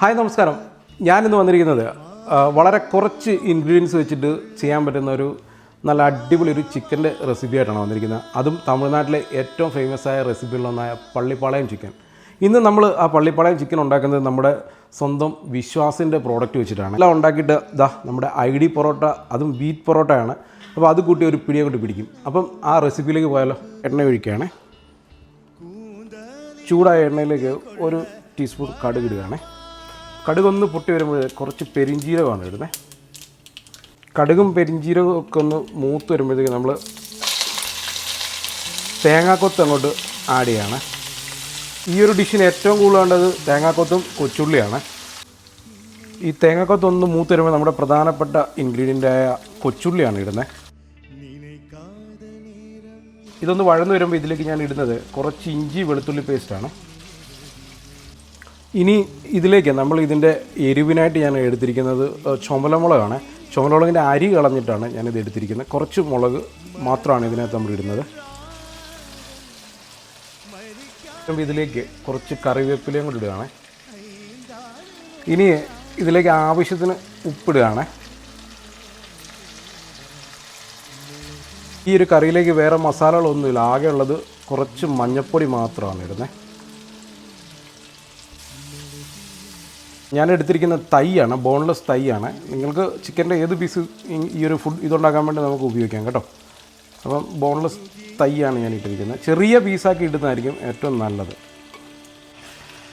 Hi നമസ്കാരം. ഞാനിന്ന് വന്നിരിക്കുന്നത് വളരെ കുറച്ച് ഇൻഗ്രീഡിയൻസ് വെച്ചിട്ട് ചെയ്യാൻ പറ്റുന്ന ഒരു നല്ല അടിപൊളി ഒരു ചിക്കന്റെ റെസിപ്പി ആയിട്ടാണ് വന്നിരിക്കുന്നത്. അതും തമിഴ്നാട്ടിലെ ഏറ്റവും ഫേമസ് ആയ റെസിപ്പികളിലൊന്നായ പള്ളിപ്പാളയം ചിക്കൻ ഇന്ന് നമ്മൾ ആ പള്ളിപ്പാളയം ചിക്കൻ ഉണ്ടാക്കുന്നത് നമ്മുടെ സ്വന്തം വിശ്വാസിന്റെ പ്രോഡക്റ്റ് വെച്ചിട്ടാണ്. എല്ലാം ഉണ്ടാക്കിയിട്ട് ദാ നമ്മുടെ ഐ ഡി പൊറോട്ട അതും വീറ്റ് പൊറോട്ടയാണ്. അപ്പോൾ അത് കൂട്ടി ഒരു പിടിയെ കൊണ്ട് പിടിക്കും. അപ്പം ആ റെസിപ്പിയിലേക്ക് പോയാലോ എണ്ണ ഒഴിക്കുകയാണേ. ചൂടായ എണ്ണയിലേക്ക് ഒരു ടീസ്പൂൺ കടുക് ഇടുകയാണേ. കടുകൊന്ന് പൊട്ടി വരുമ്പോൾ കുറച്ച് പെരിഞ്ചീരകമാണ് ഇടുന്നത് കടുകും പെരിഞ്ചീരകവും ഒക്കെ ഒന്ന് മൂത്ത് വരുമ്പോഴത്തേക്ക് നമ്മൾ തേങ്ങാക്കൊത്ത് അങ്ങോട്ട് ആഡ് ചെയ്യാണ്. ഈ ഒരു ഡിഷിന് ഏറ്റവും കൂടുതൽ വേണ്ടത് തേങ്ങാക്കൊത്തും കൊച്ചുള്ളിയാണ്. ഈ തേങ്ങാക്കൊത്ത് ഒന്ന് മൂത്ത് വരുമ്പോൾ നമ്മുടെ പ്രധാനപ്പെട്ട ഇൻഗ്രീഡിയന്റായ കൊച്ചുള്ളിയാണ് ഇടുന്നത് ഇതൊന്ന് വഴന്നു വരുമ്പോൾ ഇതിലേക്ക് ഞാൻ ഇടുന്നത് കുറച്ച് ഇഞ്ചി വെളുത്തുള്ളി പേസ്റ്റാണ് ഇനി ഇതിലേക്ക് നമ്മൾ ഇതിന്റെ എരിവിനായിട്ട് ഞാൻ എടുത്തിരിക്കുന്നത് ചുമലമുളകാണ്. ചുമലമുളകിന്റെ അരി കളഞ്ഞിട്ടാണ് ഞാനിത് എടുത്തിരിക്കുന്നത്. കുറച്ച് മുളക് മാത്രമാണ് ഇതിനകത്ത് നമ്മൾ ഇടുന്നത്. ഇതിലേക്ക് കുറച്ച് കറിവേപ്പിലയും കൂടി ഇടുകയാണ്. ഇനി ഇതിലേക്ക് ആവശ്യത്തിന് ഉപ്പിടുകയാണ്. ഈ ഒരു കറിയിലേക്ക് വേറെ മസാലകളൊന്നുമില്ല. ആകെ ഉള്ളത് കുറച്ച് മഞ്ഞൾപ്പൊടി മാത്രമാണ് ഇടുന്നത്. ഞാൻ എടുത്തിരിക്കുന്ന തൈയാണ് ബോൺലെസ് തൈയാണ്. നിങ്ങൾക്ക് ചിക്കന്റെ ഏത് പീസ് ഈ ഒരു ഫുഡ് ഇതുണ്ടാക്കാൻ വേണ്ടി നമുക്ക് ഉപയോഗിക്കാം കേട്ടോ. അപ്പം ബോൺലെസ് തൈയാണ് ഞാൻ ഇട്ടിരിക്കുന്നത്. ചെറിയ പീസാക്കി ഇടുന്നതായിരിക്കും ഏറ്റവും നല്ലത്.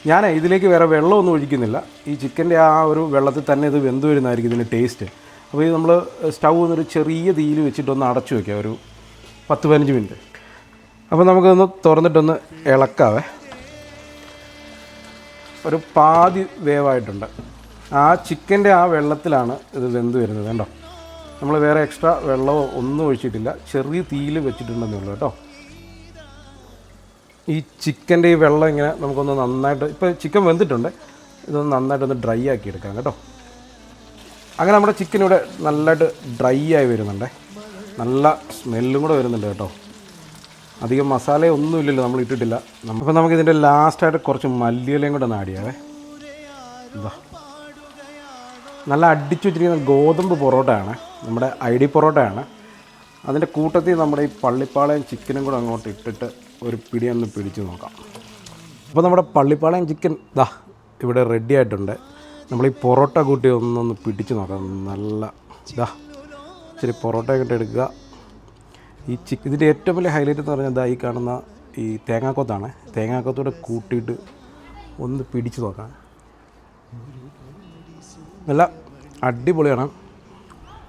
ഞാൻ ഇതിലേക്ക് വേറെ വെള്ളമൊന്നും ഒഴിക്കുന്നില്ല. ഈ ചിക്കന്റെ ആ ഒരു വെള്ളത്തിൽ തന്നെ ഇത് വെന്ത് വരുന്നതായിരിക്കും ഇതിന്റെ ടേസ്റ്റ് അപ്പോൾ ഇത് നമ്മൾ സ്റ്റൗ ഒന്നൊരു ചെറിയ തീയിൽ വെച്ചിട്ടൊന്ന് അടച്ചു വയ്ക്കാം ഒരു പത്ത് പതിനഞ്ച് മിനിറ്റ് അപ്പോൾ നമുക്കൊന്ന് തുറന്നിട്ടൊന്ന് ഇളക്കാവേ. ഒരു പാതി വേവായിട്ടുണ്ട്. ആ ചിക്കന്റെ ആ വെള്ളത്തിലാണ് ഇത് വെന്ത് വരുന്നത് കേട്ടോ നമ്മൾ വേറെ എക്സ്ട്രാ വെള്ളമോ ഒന്നും ഒഴിച്ചിട്ടില്ല. ചെറിയ തീയിൽ വെച്ചിട്ടുണ്ടെന്നേ ഉള്ളൂ കേട്ടോ. ഈ ചിക്കന്റെ ഈ വെള്ളം ഇങ്ങനെ നമുക്കൊന്ന് നന്നായിട്ട് ഇപ്പോൾ ചിക്കൻ വെന്തിട്ടുണ്ട്. ഇതൊന്ന് നന്നായിട്ടൊന്ന് ഡ്രൈ ആക്കി എടുക്കാം കേട്ടോ. അങ്ങനെ നമ്മുടെ ചിക്കൻ ഇവിടെ നല്ലതായിട്ട് ഡ്രൈ ആയി വരുന്നുണ്ട്. നല്ല സ്മെല്ലും കൂടെ വരുന്നുണ്ട് കേട്ടോ. അധികം മസാലയൊന്നും ഇല്ലല്ലോ നമ്മൾ ഇട്ടിട്ടില്ല. അപ്പോൾ നമുക്ക് ഇതിന്റെ ലാസ്റ്റായിട്ട് കുറച്ച് മല്ലിയിലയും കൂടെ ചെയ്യാവേ. നല്ല അടിച്ചു വെച്ചിരിക്കുന്ന ഗോതമ്പ് പൊറോട്ടയാണ്. നമ്മുടെ ഐ ഡി പൊറോട്ടയാണ്. അതിന്റെ കൂട്ടത്തിൽ നമ്മുടെ ഈ പള്ളിപ്പാളയും ചിക്കനും കൂടെ അങ്ങോട്ട് ഇട്ടിട്ട് ഒരു പിടി ഒന്ന് പിടിച്ച് നോക്കാം. അപ്പോൾ നമ്മുടെ പള്ളിപ്പാളയും ചിക്കൻ ദാ ഇവിടെ റെഡി ആയിട്ടുണ്ട്. നമ്മൾ ഈ പൊറോട്ട കൂട്ടി ഒന്നൊന്ന് പിടിച്ച് നോക്കാം. നല്ല ഇതാ ഇച്ചിരി പൊറോട്ടയൊക്കെ ഇട്ട് എടുക്കുക. ഈ ചിക്കൻ ഇതിന്റെ ഏറ്റവും വലിയ ഹൈലൈറ്റ് എന്ന് പറഞ്ഞാൽ ഈ കാണുന്ന ഈ തേങ്ങാക്കൊത്താണ്. തേങ്ങാക്കൊത്തോടെ കൂട്ടിയിട്ട് ഒന്ന് പിടിച്ച് നോക്കാം. നല്ല അടിപൊളിയാണ്.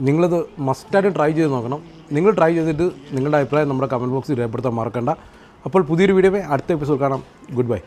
നിങ്ങളിത് മസ്റ്റായിട്ട് ട്രൈ ചെയ്ത് നോക്കണം. നിങ്ങൾ ട്രൈ ചെയ്തിട്ട് നിങ്ങളുടെ അഭിപ്രായം നമ്മുടെ കമന്റ് ബോക്സിൽ രേഖപ്പെടുത്താൻ മറക്കണ്ട. അപ്പോൾ പുതിയൊരു വീഡിയോ അടുത്ത എപ്പിസോഡ് കാണാം. Good bye